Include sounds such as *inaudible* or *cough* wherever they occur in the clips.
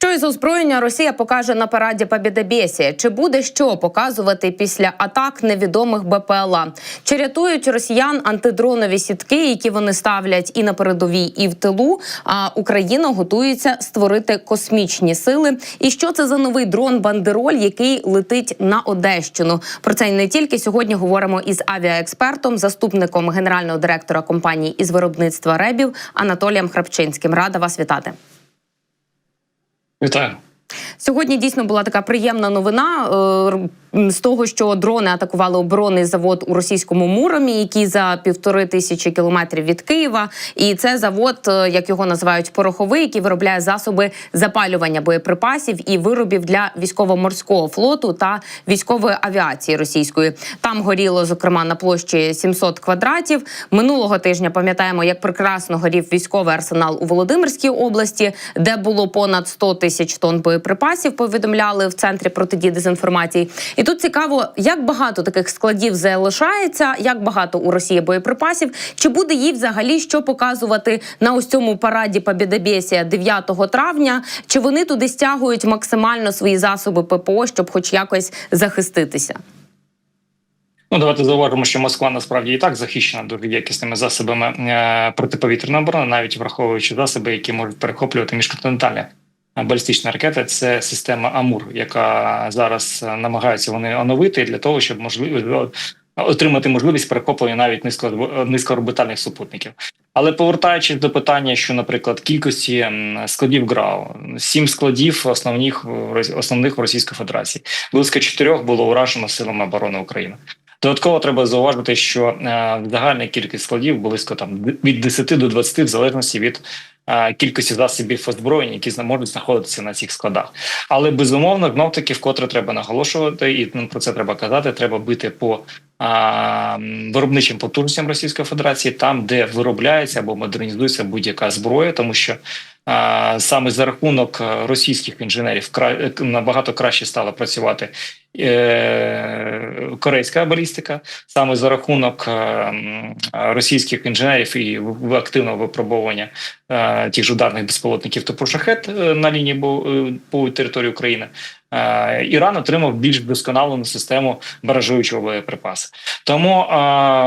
Що із озброєння Росія покаже на параді Побєдобєсія? Чи буде що показувати після атак невідомих БПЛА? Чи рятують росіян антидронові сітки, які вони ставлять і на передовій, і в тилу? А Україна готується створити космічні сили. І що це за новий дрон Бандероль, який летить на Одещину? Про це і не тільки сьогодні говоримо із авіаекспертом, заступником генерального директора компанії із виробництва ребів Анатолієм Храпчинським. Рада вас вітати. Вітаю. Сьогодні дійсно була така приємна новина е, з того, що дрони атакували оборонний завод у російському Муромі, який за півтори тисячі кілометрів від Києва. І це завод, е, як його називають, пороховий, який виробляє засоби запалювання боєприпасів і виробів для військово-морського флоту та військової авіації російської. Там горіло зокрема на площі 700 квадратів. Минулого тижня пам'ятаємо, як прекрасно горів військовий арсенал у Володимирській області, де було понад 100 тисяч тонн боєприпасів. Повідомляли в центрі протидії дезінформації. І тут цікаво, як багато таких складів залишається, як багато у Росії боєприпасів. Чи буде їй взагалі що показувати на ось цьому параді Побєдобєсія 9 травня? Чи вони туди стягують максимально свої засоби ППО, щоб хоч якось захиститися? Ну, давайте зауважимо, що Москва насправді і так захищена дуже якісними засобами е, протиповітряної оборони, навіть враховуючи засоби, які можуть перехоплювати міжконтинентальні балістичні ракети. Це система Амур, яка зараз намагаються вони оновити для того, щоб можливо отримати можливість перехоплення навіть низько, низькоорбітальних супутників. Але повертаючись до питання, що, наприклад, кількості складів ГРАУ, сім складів основних основних в Російській Федерації, близько чотирьох було уражено силами оборони України. Додатково треба зауважити, що е, загальна кількість складів близько там від 10 до 20, в залежності від кількості засобів озброєння, які можуть знаходитися на цих складах. Але безумовно, знов таки вкотре треба наголошувати, і про це треба казати. Треба бити по виробничим потужностям Російської Федерації, там де виробляється або модернізується будь-яка зброя, тому що саме за рахунок російських інженерів кра... набагато краще стало працювати е... корейська балістика, саме за рахунок е... російських інженерів і активного випробування е... тих ж ударних безпілотників типу шахет на лінії бо... по території України. Іран отримав більш досконалену систему баражуючого боєприпасу. Тому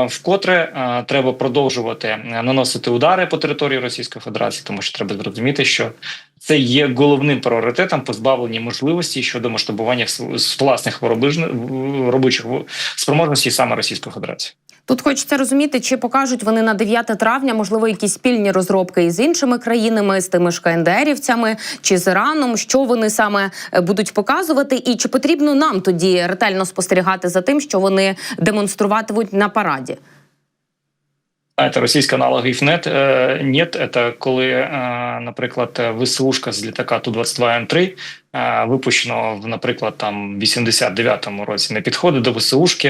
вкотре треба продовжувати наносити удари по території Російської Федерації, тому що треба зрозуміти, що це є головним пріоритетом позбавлення можливості щодо масштабування власних робочих спроможностей саме Російської Федерації. Тут хочеться розуміти, чи покажуть вони на 9 травня, можливо, якісь спільні розробки із іншими країнами, з тими ж КНДРівцями чи з Іраном, що вони саме будуть показувати, і чи потрібно нам тоді ретельно спостерігати за тим, що вони демонструватимуть на параді? Это російська аналогів нет. Нет, это коли, наприклад, ВСУшка з літака Ту-22М3 випущено, наприклад, там 89-му році не підходить до ВСУшки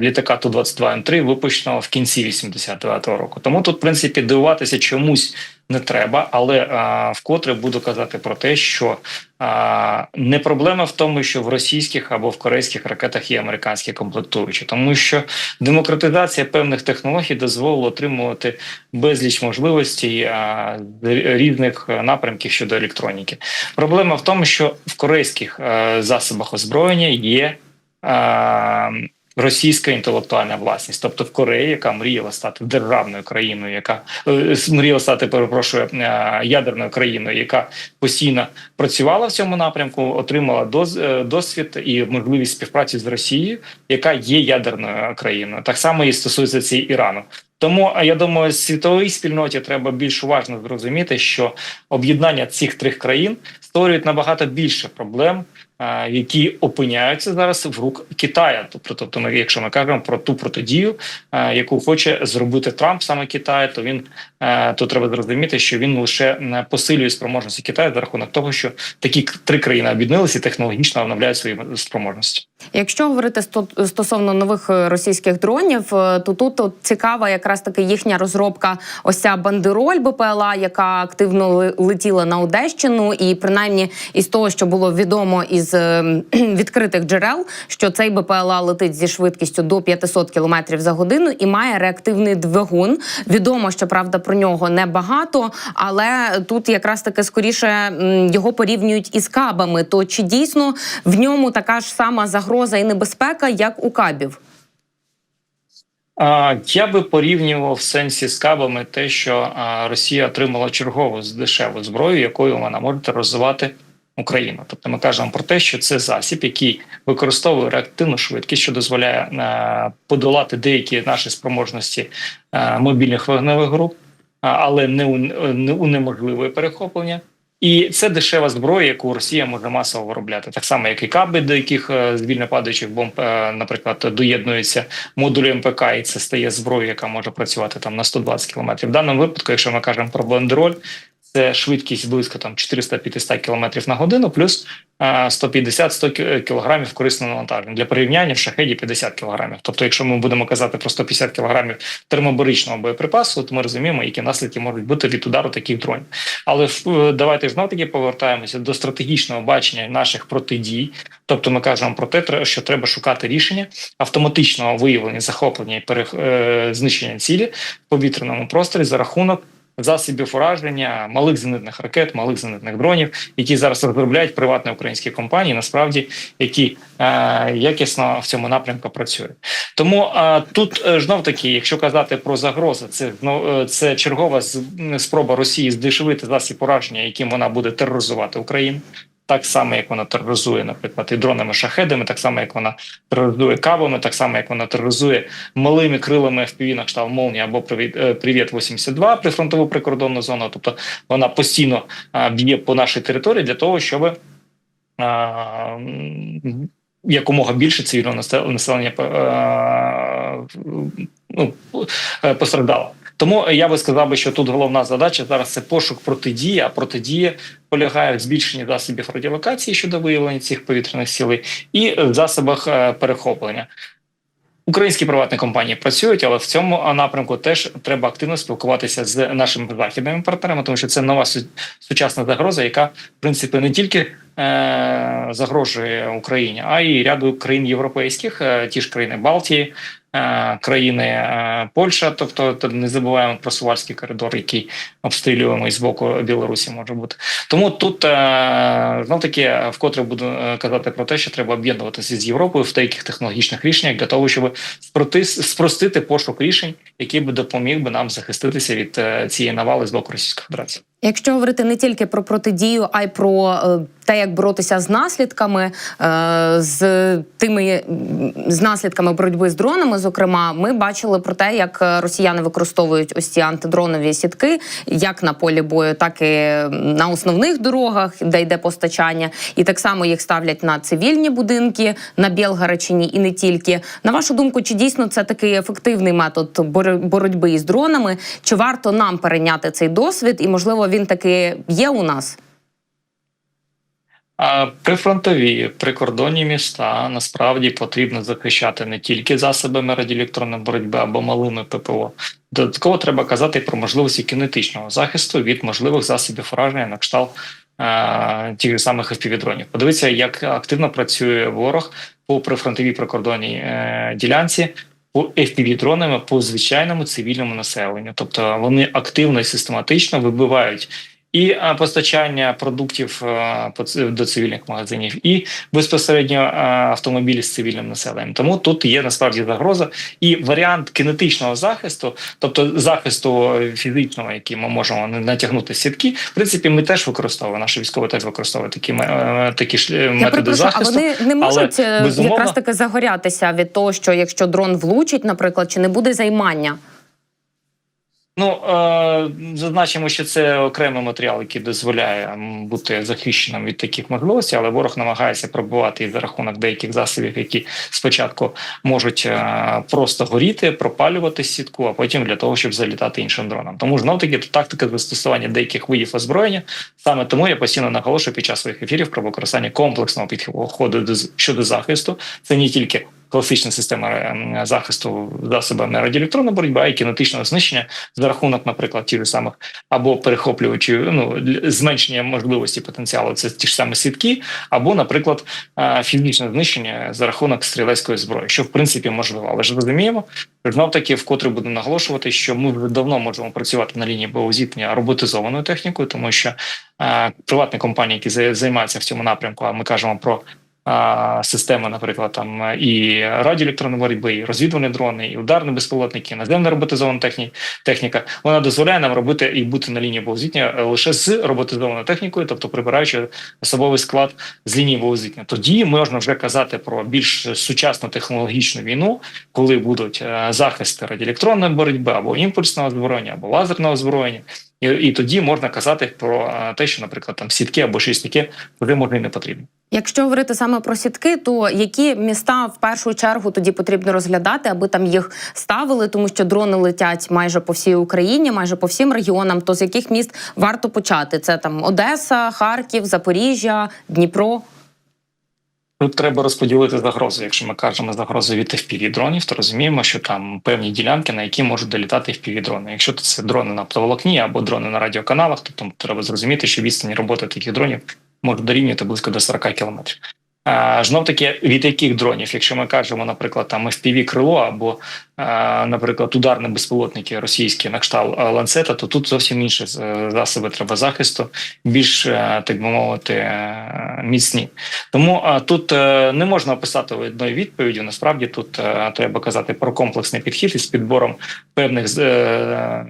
літака Ту-22М3 випущено в кінці 89-го року. Тому тут, в принципі, дивуватися чомусь не треба, але вкотре буду казати про те, що не проблема в тому, що в російських або в корейських ракетах є американські комплектуючі, тому що демократизація певних технологій дозволила отримувати безліч можливостей різних напрямків щодо електроніки. Проблема в тому, що в корейських а, засобах озброєння є. А, російська інтелектуальна власність, тобто в Кореї, яка мріяла стати державною країною, яка е, мріяла стати, перепрошую, е, ядерною країною, яка постійно працювала в цьому напрямку, отримала доз, е, досвід і можливість співпраці з Росією, яка є ядерною країною. Так само і стосується цієї Ірану. Тому я думаю, світовій спільноті треба більш уважно зрозуміти, що об'єднання цих трьох країн створюють набагато більше проблем, які опиняються зараз в рук Китая. Тобто, тобто, ми, якщо ми кажемо про ту протидію, яку хоче зробити Трамп саме Китаю, то він то треба зрозуміти, що він лише посилює спроможності Китаю за рахунок того, що такі три країни об'єдналися і технологічно оновляють свої спроможності. Якщо говорити стосовно нових е, російських дронів, е, то тут от цікава якраз таки їхня розробка. Ось ця бандероль БПЛА, яка активно летіла на Одещину, і принаймні із того, що було відомо із із е, *clears throat* відкритих джерел, що цей БПЛА летить зі швидкістю до 500 км за годину і має реактивний двигун. Відомо, що правда про нього небагато, але тут якраз таки скоріше його порівнюють із кабами. То чи дійсно в ньому така ж сама загроза і небезпека, як у кабів? Я би порівнював в сенсі з кабами те, що Росія отримала чергову дешеву зброю, якою вона може тероризувати Україну. Тобто ми кажемо про те, що це засіб, який використовує реактивну швидкість, що дозволяє а, подолати деякі наші спроможності мобільних вогневих груп, але не, унеможливує перехоплення. І це дешева зброя, яку Росія може масово виробляти, так само, як і каби, до яких е, з падаючих бомб, е, наприклад, доєднуються модулі МПК, і це стає зброєю, яка може працювати там на 120 км. В даному випадку, якщо ми кажемо про бандероль, це швидкість близько там 400-500 км на годину, плюс е, 150-100 кг корисного навантаження. Для порівняння в шахеді 50 кг. Тобто, якщо ми будемо казати про 150 кг термобаричного боєприпасу, то ми розуміємо, які наслідки можуть бути від удару таких дронів. Але е, давайте знов таки повертаємося до стратегічного бачення наших протидій. Тобто, ми кажемо про те, що треба шукати рішення автоматичного виявлення, захоплення і перех... е, знищення цілі в повітряному просторі за рахунок. Засобів ураження малих зенитних ракет, малих зенитних дронів, які зараз розробляють приватні українські компанії, насправді які е, якісно в цьому напрямку працюють. Тому е, тут е, знов таки, якщо казати про загрози, це ну, це чергова з- спроба Росії здешевити засіб ураження, яким вона буде тероризувати Україну. Так само, як вона тероризує, наприклад, і дронами шахедами, так само, як вона тероризує кабами, так само, як вона тероризує малими крилами FPV на кшталт молнії або «Привіт- е, Привіт 82 прифронтову прикордонну зону. Тобто вона постійно б'є по нашій території для того, щоб якомога більше цивільного насе- населення е, ну, е, постраждало. Тому я би сказав би, що тут головна задача зараз це пошук протидії, а протидія полягає в збільшенні засобів радіолокації щодо виявлення цих повітряних сил і в засобах е, перехоплення. Українські приватні компанії працюють, але в цьому напрямку теж треба активно спілкуватися з нашими західними партнерами, тому що це нова сучасна загроза, яка в принципі не тільки е, загрожує Україні, а й ряду країн європейських, е, ті ж країни Балтії, країни е, Польща. Тобто не забуваємо про Сувальський коридор, який обстрілюємо і з боку Білорусі може бути. Тому тут е, знов таки вкотре буду е, казати про те, що треба об'єднуватися з Європою в деяких технологічних рішеннях для того, щоб спростити пошук рішень, який би допоміг би нам захиститися від е, цієї навали з боку Російської Федерації. Якщо говорити не тільки про протидію, а й про е, те, як боротися з наслідками, е, з тими з наслідками боротьби з дронами, зокрема, ми бачили про те, як росіяни використовують ось ці антидронові сітки, як на полі бою, так і на основних дорогах, де йде постачання, і так само їх ставлять на цивільні будинки на Білгаричині і не тільки. На вашу думку, чи дійсно це такий ефективний метод бор- боротьби із дронами? Чи варто нам перейняти цей досвід? І можливо він таки є у нас? Прифронтові прикордонні міста насправді потрібно захищати не тільки засобами радіоелектронної боротьби або малими ППО. Додатково треба казати про можливості кінетичного захисту від можливих засобів ураження на кшталт е, тих самих FPV-дронів. Подивіться, як активно працює ворог по прифронтовій прикордонній е, ділянці. FPV-дронами по звичайному цивільному населенню, тобто вони активно і систематично вибивають і постачання продуктів ц- до цивільних магазинів, і безпосередньо автомобілі з цивільним населенням. Тому тут є насправді загроза і варіант кинетичного захисту, тобто захисту фізичного, який ми можемо натягнути сітки. В принципі, ми теж використовуємо. Наші військові теж використовують такі е, такі ж е, Я методи перепрошую, а вони не можуть е, безумовно- якраз таки загорятися від того, що якщо дрон влучить, наприклад, чи не буде займання? Ну е, зазначимо, що це окремий матеріал, який дозволяє бути захищеним від таких можливостей, але ворог намагається пробувати і за рахунок деяких засобів, які спочатку можуть е, просто горіти, пропалювати сітку, а потім для того, щоб залітати іншим дроном. Тому знов таки тактика застосування деяких видів озброєння. Саме тому я постійно наголошую під час своїх ефірів про використання комплексного підходу до щодо захисту. Це не тільки класична система е, захисту засобами радіоелектронної боротьби, й кінетичного знищення за рахунок, наприклад, ж самих або перехоплювачів, ну зменшення можливості потенціалу, це ті ж самі сітки, або, наприклад, е, фізичне знищення за рахунок стрілецької зброї, що в принципі можливо, але ж розуміємо, знов таки вкотре буду наголошувати, що ми вже давно можемо працювати на лінії бойового зіткнення роботизованою технікою, тому що е, приватні компанії, які зай- займаються в цьому напрямку, а ми кажемо про системи, наприклад, там е, і радіоелектронної боротьби, і розвідувальні дрони, і ударні безпілотники, і наземна роботизована техні, техніка. Вона дозволяє нам робити і бути на лінії бойового лише з роботизованою технікою, тобто прибираючи особовий склад з лінії бойового. Тоді можна вже казати про більш сучасну технологічну війну, коли будуть е, захисти радіоелектронної боротьби або імпульсного озброєння, або лазерного озброєння. І, і тоді можна казати про те, що, наприклад, там сітки або шістки вже може і не потрібні. Якщо говорити саме про сітки, то які міста в першу чергу тоді потрібно розглядати, аби там їх ставили, тому що дрони летять майже по всій Україні, майже по всім регіонам. То з яких міст варто почати? Це там Одеса, Харків, Запоріжжя, Дніпро. Тут треба розподілити загрози. Якщо ми кажемо загрози від fpv дронів, то розуміємо, що там певні ділянки, на які можуть долітати fpv дрони. Якщо це дрони на оптоволокні або дрони на радіоканалах, то там треба зрозуміти, що відстані роботи таких дронів може дорівнювати близько до 40 кілометрів. А, знов таки, від яких дронів, якщо ми кажемо, наприклад, там fpv крило або, наприклад, ударні безпілотники російські на кшталт ланцета, то тут зовсім інші е, засоби треба захисту, більш е, так би мовити, е, міцні. Тому тут не можна описати одної відповіді. Насправді тут треба казати про комплексний підхід із підбором певних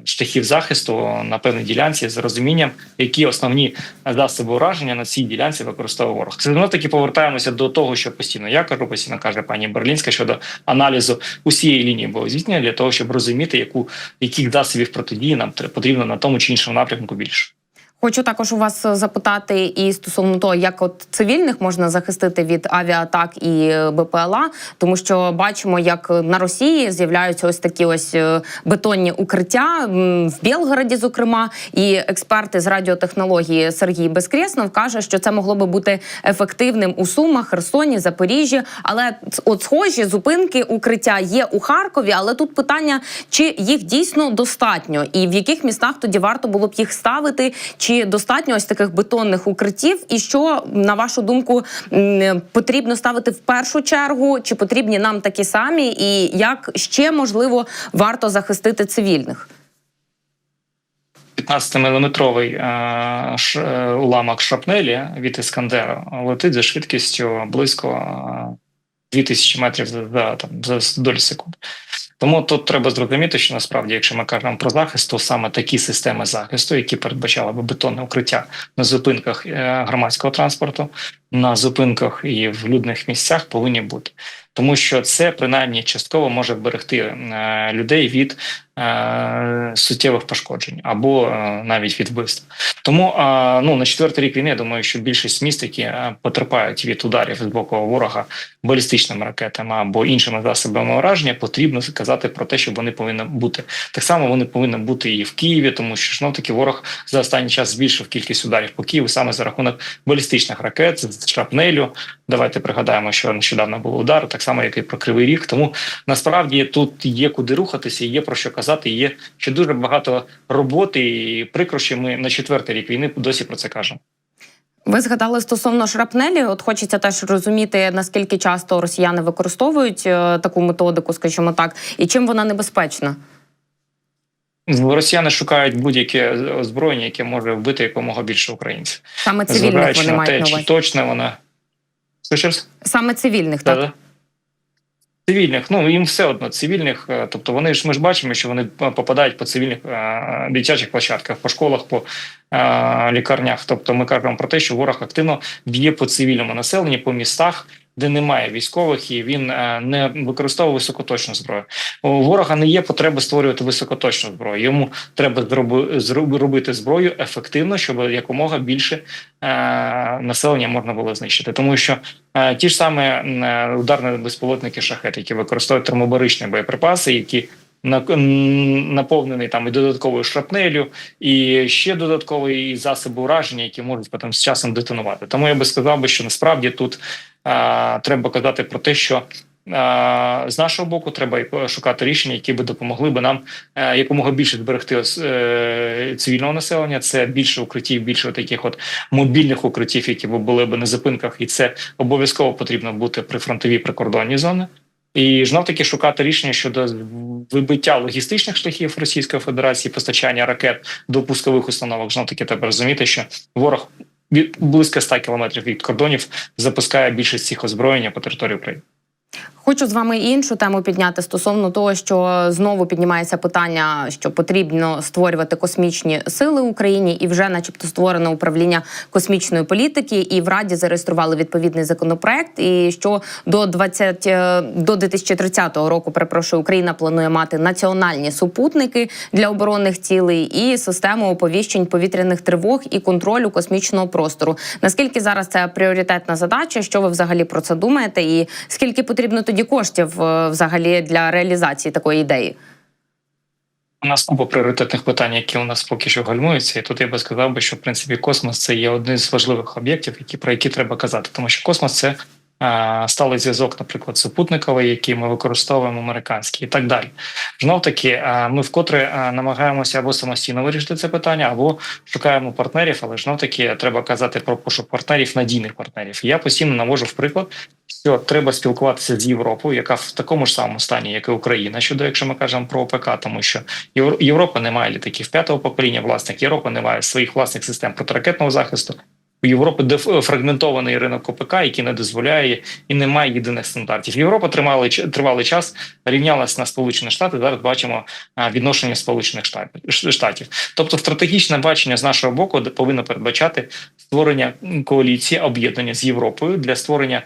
шляхів захисту на певній ділянці з розумінням, які основні засоби ураження на цій ділянці використовує ворог. Це знову таки повертаємося до того, що постійно я кажу, постійно каже пані Берлінська щодо аналізу усієї лінії бойового зіткнення для того, щоб розуміти, яку яких засобів протидії нам потрібно на тому чи іншому напрямку більше. Хочу також у вас запитати і стосовно того, як от цивільних можна захистити від авіатак і е, БПЛА, тому що бачимо, як на Росії з'являються ось такі ось е, бетонні укриття в Білгороді, зокрема, і експерти з радіотехнології Сергій Безкреснов каже, що це могло би бути ефективним у Сумах, Херсоні, Запоріжжі. Але от схожі зупинки укриття є у Харкові. Але тут питання, чи їх дійсно достатньо, і в яких містах тоді варто було б їх ставити, чи достатньо ось таких бетонних укриттів, і що на вашу думку потрібно ставити в першу чергу, чи потрібні нам такі самі, і як ще можливо варто захистити цивільних? 15-міліметровий е, е, уламок шрапнелі від Іскандера летить за швидкістю близько е, 2000 метрів за, за, там, за долі секунд. Тому тут треба зрозуміти, що насправді, якщо ми кажемо про захист, то саме такі системи захисту, які передбачали би бетонне укриття на зупинках е, громадського транспорту, на зупинках і в людних місцях повинні бути. Тому що це принаймні частково може вберегти е, людей від суттєвих пошкоджень або е, навіть від вбивств. Тому е, ну на четвертий рік війни я думаю, що більшість міст, які е, потерпають від ударів з боку ворога балістичними ракетами або іншими засобами ураження, потрібно сказати про те, що вони повинні бути. Так само вони повинні бути і в Києві, тому що знов таки ворог за останній час збільшив кількість ударів по Києву саме за рахунок балістичних ракет, з шрапнелю. Давайте пригадаємо, що нещодавно був удар, так само як і про кривий ріг. Тому насправді тут є куди рухатися, є про що казати. Є ще дуже багато роботи, і прикро, що ми на четвертий рік війни досі про це кажемо. Ви згадали стосовно шрапнелі. От хочеться теж розуміти, наскільки часто росіяни використовують е, таку методику, скажімо так, і чим вона небезпечна. Росіяни шукають будь-яке озброєння, яке може вбити якомога більше українців. Саме цивільних вони мають те, на чи увазі. точно вона? Саме цивільних, так. Да-да. Цивільних, ну їм все одно цивільних, е, тобто вони ж ми ж бачимо, що вони е, попадають по цивільних е, дитячих площадках, по школах, по е, лікарнях. Тобто ми кажемо про те, що ворог активно б'є по цивільному населенні, по містах, де немає військових, і він е, не використовує високоточну зброю. У ворога не є потреби створювати високоточну зброю. Йому треба зроби, зроби- зброю ефективно, щоб якомога більше е, населення можна було знищити, тому що Е, Ті ж саме ударні безпілотники шахет, які використовують термобаричні боєприпаси, які на- м, наповнені там і додатковою шрапнелю, і ще додаткові засоби ураження, які можуть потім з часом детонувати. Тому я би сказав би, що насправді тут треба казати про те, що з нашого боку треба шукати рішення, які би допомогли би нам е, якомога більше зберегти е, цивільного населення. Це більше укриттів, більше таких от мобільних укриттів, які б були б на зупинках, і це обов'язково потрібно бути при фронтовій прикордонній зони. І знов таки шукати рішення щодо вибиття логістичних шляхів Російської Федерації, постачання ракет до пускових установок. Знов таки треба розуміти, що ворог від близько 100 кілометрів від кордонів запускає більшість цих озброєння по території України. Хочу з вами іншу тему підняти стосовно того, що знову піднімається питання, що потрібно створювати космічні сили Україні, і вже, начебто, створено управління космічної політики, і в Раді зареєстрували відповідний законопроект. І що до 20, е, до 2030 року, перепрошую, Україна планує мати національні супутники для оборонних цілей і систему оповіщень повітряних тривог і контролю космічного простору. Наскільки зараз це пріоритетна задача? Що ви взагалі про це думаєте? І скільки потрібно тоді коштів е, взагалі для реалізації такої ідеї? У нас купа пріоритетних питань, які у нас поки що гальмуються, і тут я би сказав би, що в принципі космос це є один з важливих об'єктів, які про які треба казати, тому що космос це сталий зв'язок, наприклад, супутниковий, який ми використовуємо американський, і так далі. Знов таки, ми вкотре намагаємося або самостійно вирішити це питання, або шукаємо партнерів, але знов таки треба казати про пошук партнерів, надійних партнерів. Я постійно навожу в приклад. Що треба спілкуватися з Європою, яка в такому ж самому стані, як і Україна, щодо якщо ми кажемо про ОПК, тому що Європа не має літаків п'ятого покоління, власних Європа не має своїх власних систем протиракетного захисту. У Європи фрагментований ринок ОПК, який не дозволяє і не має єдиних стандартів. Європа тримали тривалий час рівнялась на Сполучені Штати. Зараз бачимо відношення Сполучених Штатів. Тобто, стратегічне бачення з нашого боку повинно передбачати створення коаліції об'єднання з Європою для створення.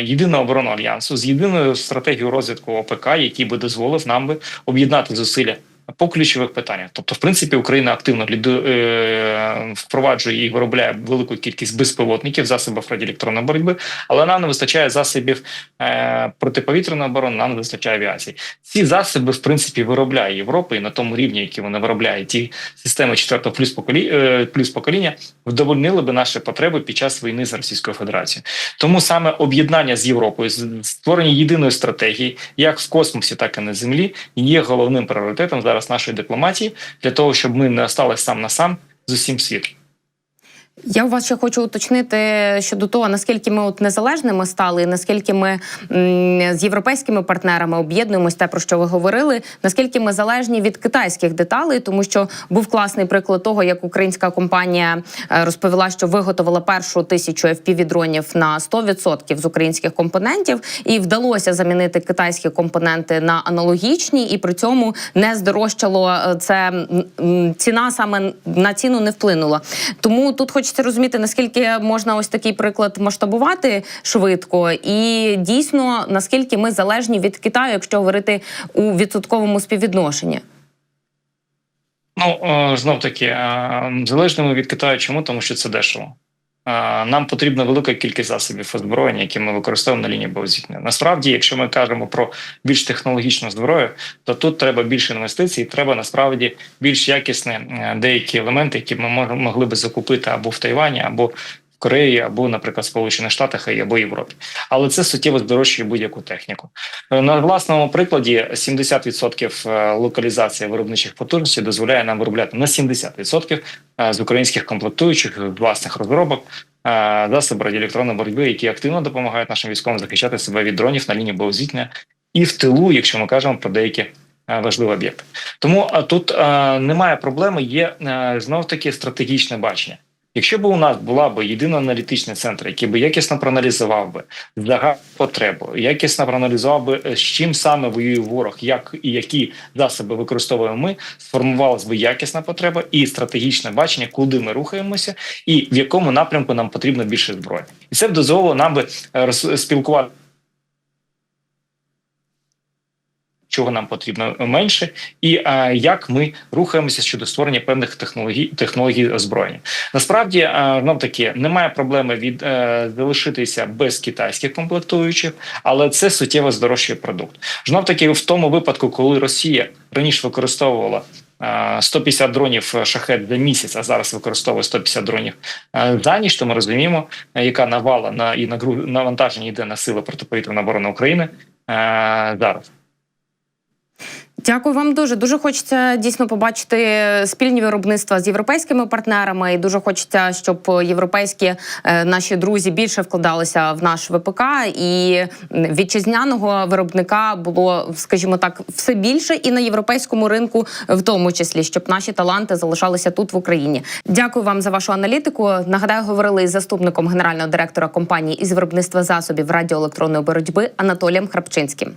Єдиного оборонного альянсу з єдиною стратегією розвитку ОПК, який би дозволив нам би об'єднати зусилля по ключових питаннях. Тобто, в принципі, Україна активно е, впроваджує і виробляє велику кількість безпілотників, засобів радіоелектронної боротьби, але нам не вистачає засобів е, протиповітряної оборони, нам не вистачає авіації. Ці засоби, в принципі, виробляє Європа і на тому рівні, які вони виробляють, ті системи 4 плюс покоління, е, плюс покоління вдовольнили би наші потреби під час війни з Російською Федерацією. Тому саме об'єднання з Європою, створення єдиної стратегії, як в космосі, так і на землі, є головним пріоритетом зараз зараз нашої дипломатії для того, щоб ми не остались сам на сам з усім світом. Я у вас ще хочу уточнити щодо того, наскільки ми от незалежними стали, наскільки ми з європейськими партнерами об'єднуємось, те про що ви говорили. Наскільки ми залежні від китайських деталей, тому що був класний приклад того, як українська компанія е, розповіла, що виготовила першу тисячу FPV-дронів на 100% з українських компонентів, і вдалося замінити китайські компоненти на аналогічні, і при цьому не здорожчало е, це ціна саме на ціну не вплинула. Тому тут, хоч хочеться розуміти, наскільки можна ось такий приклад масштабувати швидко, і дійсно наскільки ми залежні від Китаю, якщо говорити у відсотковому співвідношенні. Ну знов таки залежними від Китаю. Чому тому, що це дешево? Нам потрібна велика кількість засобів озброєння, які ми використовуємо на лінії боєзіткнення. Насправді, якщо ми кажемо про більш технологічну зброю, то тут треба більше інвестицій, треба насправді більш якісні е, деякі елементи, які ми могли би закупити або в Тайвані, або Кореї або, наприклад, Сполучених Штатах або Європі, але це суттєво здорожчує будь-яку техніку. Е, на власному прикладі 70% е, локалізації виробничих потужностей дозволяє нам виробляти на 70% е, з українських комплектуючих власних розробок засоби радіоелектронної боротьби, які активно допомагають нашим військовим захищати себе від дронів на лінії боєзіткнення і в тилу, якщо ми кажемо про деякі. Важливі об'єкти, тому тут немає проблеми. Є знов таки стратегічне бачення. Якщо б у нас була б єдина аналітичний центр, який би якісно проаналізував би загальну потребу, якісно проаналізував би з чим саме воює ворог, як і які засоби використовуємо ми, сформувалась би якісна потреба і стратегічне бачення, куди ми рухаємося, і в якому напрямку нам потрібно більше зброї, і це б дозволило нам би спілкувати. Чого нам потрібно менше, і а, як ми рухаємося щодо створення певних технологій технологій озброєння. Насправді знов таки немає проблеми від е, залишитися без китайських комплектуючих, але це суттєво здорожчує продукт. Знов таки в тому випадку, коли Росія раніше використовувала е, 150 дронів шахет за місяць, а зараз використовує 150 дронів е, за ніч, то ми розуміємо, е, яка навала на і навантаження йде на сили протиповітряної оборони України е, зараз. Дякую вам дуже. Дуже хочеться дійсно побачити спільні виробництва з європейськими партнерами. І дуже хочеться, щоб європейські е, наші друзі більше вкладалися в наш ВПК і вітчизняного виробника було, скажімо так, все більше і на європейському ринку, в тому числі, щоб наші таланти залишалися тут в Україні. Дякую вам за вашу аналітику. Нагадаю, говорили із заступником генерального директора компанії із виробництва засобів радіоелектронної боротьби Анатолієм Храпчинським.